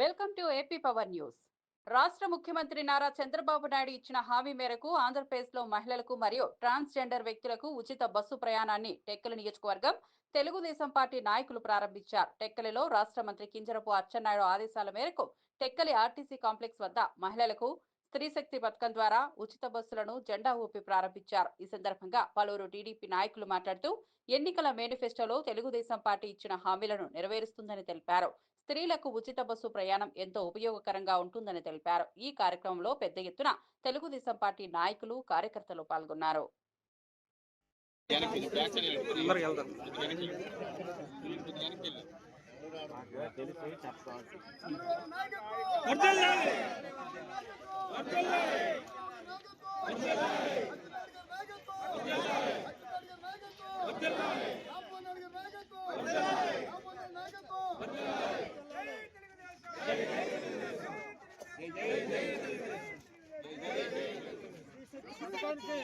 Welcome to AP power news. రాష్ట్ర ముఖ్యమంత్రి నారా చంద్రబాబు నాయుడు ఇచ్చిన హామీ మేరకు ఆంధ్రప్రదేశ్లో మహిళలకు మరియు ట్రాన్స్జెండర్ వ్యక్తులకు ఉచిత బస్సు ప్రయాణాన్ని టెక్కలి నియోజకవర్గం తెలుగుదేశం పార్టీ నాయకులు ప్రారంభించారు. టెక్కలిలో రాష్ట్ర మంత్రి కింజరపు అచ్చెన్నాయుడు ఆదేశాల మేరకు టెక్కలి ఆర్టీసీ కాంప్లెక్స్ వద్ద మహిళలకు స్త్రీ శక్తి పథకం ద్వారా ఉచిత బస్సులను జెండా ఊపి ప్రారంభించారు. ఈ సందర్భంగా పలువురు టీడీపీ నాయకులు మాట్లాడుతూ ఎన్నికల మేనిఫెస్టోలో తెలుగుదేశం పార్టీ ఇచ్చిన హామీలను నెరవేరుస్తుందని తెలిపారు. స్త్రీలకు ఉచిత బస్సు ప్రయాణం ఎంతో ఉపయోగకరంగా ఉంటుందని తెలిపారు. ఈ కార్యక్రమంలో పెద్ద ఎత్తున తెలుగుదేశం పార్టీ నాయకులు కార్యకర్తలు పాల్గొన్నారు. అందరికి వెళ్దాం పథకానికి